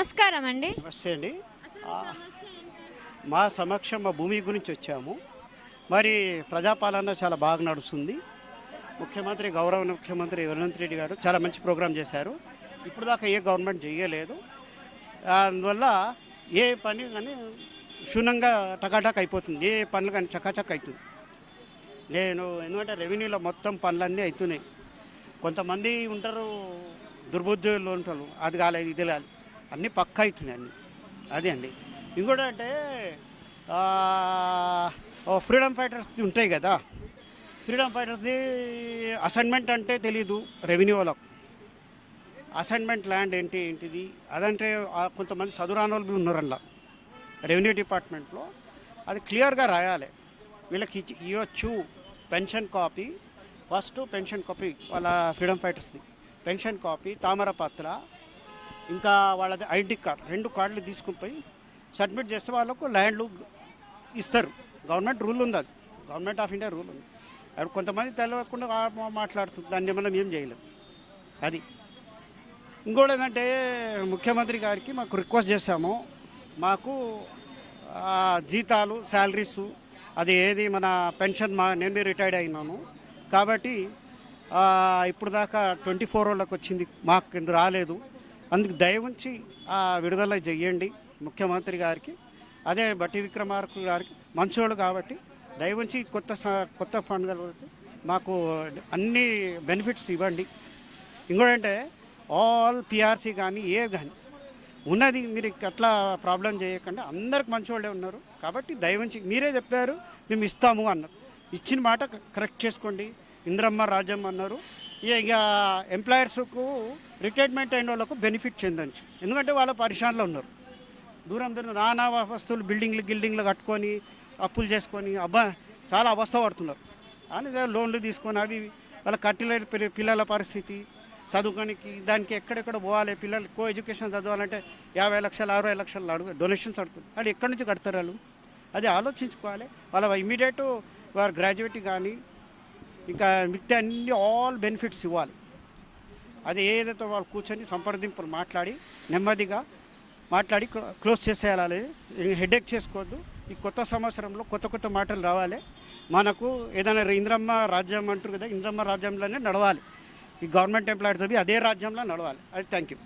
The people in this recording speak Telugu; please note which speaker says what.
Speaker 1: నమస్కారం అండి
Speaker 2: నమస్తే అండి. మా సమక్షం మా భూమి గురించి వచ్చాము. మరి ప్రజాపాలన చాలా బాగా నడుస్తుంది. ముఖ్యమంత్రి గౌరవ ముఖ్యమంత్రి రేవంత్ రెడ్డి గారు చాలా మంచి ప్రోగ్రాం చేశారు. ఇప్పుడు దాకా ఏ గవర్నమెంట్ చేయలేదు. అందువల్ల ఏ పని కానీ క్షుణ్ణంగా టకాటక్ అయిపోతుంది. ఏ పనులు కానీ చకాచక్ అవుతుంది. నేను ఎందుకంటే రెవెన్యూలో మొత్తం పనులన్నీ అవుతున్నాయి. కొంతమంది ఉంటారు దుర్బుద్ధులు ఉంటారు. అది కాలేదు ఇది కాలేదు. అన్నీ పక్క అవుతున్నాయి అన్నీ. అదే అండి. ఇంకోటి అంటే ఫ్రీడమ్ ఫైటర్స్ ఉంటాయి కదా. ఫ్రీడమ్ ఫైటర్స్ది అసైన్మెంట్ అంటే తెలీదు రెవెన్యూ వాళ్ళకు. అసైన్మెంట్ ల్యాండ్ ఏంటి ఏంటిది? అదంటే కొంతమంది చదువురాని వాళ్ళు ఉన్నారు అలా రెవెన్యూ డిపార్ట్మెంట్లో. అది క్లియర్గా రాయాలి. వీళ్ళకి ఇచ్చి ఇవ్వచ్చు pension copy. First pension copy వాళ్ళ ఫ్రీడమ్ ఫైటర్స్ది. పెన్షన్ కాపీ తామరపత్ర ఇంకా వాళ్ళది ఐడెంటి కార్డ్ రెండు కార్డులు తీసుకుని పోయి సబ్మిట్ చేస్తే వాళ్ళకు ల్యాండ్లు ఇస్తారు. గవర్నమెంట్ రూల్ ఉంది అది. గవర్నమెంట్ ఆఫ్ ఇండియా రూల్ ఉంది. అప్పుడు కొంతమంది తెలియకుండా మాట్లాడుతుంది దాన్ని మనం ఏం చేయలేము అది. ఇంకోటి ఏంటంటే ముఖ్యమంత్రి గారికి మాకు రిక్వెస్ట్ చేశాము. మాకు జీతాలు శాలరీస్ అది ఏది మన పెన్షన్ మా నేను రిటైర్డ్ అయినాను. కాబట్టి ఇప్పుడు దాకా ట్వంటీ ఫోర్ వాళ్ళకి వచ్చింది. మాకు కింద రాలేదు. అందుకు దయ ఉంచి ఆ, విడుదల చెయ్యండి ముఖ్యమంత్రి గారికి. అదే బట్టి విక్రమార్కు గారికి మంచోళ్ళు కాబట్టి దయ ఉంచి కొత్త కొత్త పండుగలు మాకు అన్ని బెనిఫిట్స్ ఇవ్వండి. ఇంకోటంటే ఆల్ పిఆర్సీ కానీ ఏ కానీ ఉన్నది మీరు అట్లా ప్రాబ్లం చేయకుండా. అందరికి మంచి వాళ్ళే ఉన్నారు కాబట్టి దయవంచి మీరే చెప్పారు మేము ఇస్తాము అన్నారు. ఇచ్చిన మాట కరెక్ట్ చేసుకోండి. ఇంద్రమ్మ రాజ్యం అన్నారు. ఇక ఇక ఎంప్లాయర్స్కు రిటైర్మెంట్ అయిన వాళ్ళకు బెనిఫిట్ చెందొచ్చు ఎందుకంటే వాళ్ళ పరిశానలో ఉన్నారు. దూరం దూరం నానా వస్తువులు బిల్డింగ్లు గిల్డింగ్లు కట్టుకొని అప్పులు చేసుకొని అబ్బా చాలా అవస్థ పడుతున్నారు. అని లోన్లు తీసుకొని అవి వాళ్ళ కట్టిలేని పిల్ల- పిల్లల పరిస్థితి చదువుకోనికి దానికి ఎక్కడెక్కడ పోవాలి పిల్లలు కో ఎడ్యుకేషన్ చదవాలంటే యాభై లక్షలు అరవై లక్షలు అడుగు డొనేషన్స్ అడుగుతారు. వాళ్ళు ఎక్కడి నుంచి కడతారు వాళ్ళు? అది ఆలోచించుకోవాలి. వాళ్ళ ఇమీడియట్ వారు గ్రాడ్యుయేట్ కానీ ఇంకా మిగతా అన్ని ఆల్ బెనిఫిట్స్ ఇవ్వాలి. అది ఏదైతే వాళ్ళు కూర్చొని సంప్రదింపులు మాట్లాడి నెమ్మదిగా మాట్లాడి క్లోజ్ చేసేయాలి. హెడేక్ చేసుకోవద్దు. ఈ కొత్త సంవత్సరంలో కొత్త కొత్త మాటలు రావాలి. మనకు ఏదైనా ఇంద్రమ్మ రాజ్యం అంటారు కదా ఇంద్రమ్మ రాజ్యంలోనే నడవాలి. ఈ గవర్నమెంట్ ఎంప్లాయీస్ అవి అదే రాజ్యంలో నడవాలి. అది థ్యాంక్ యూ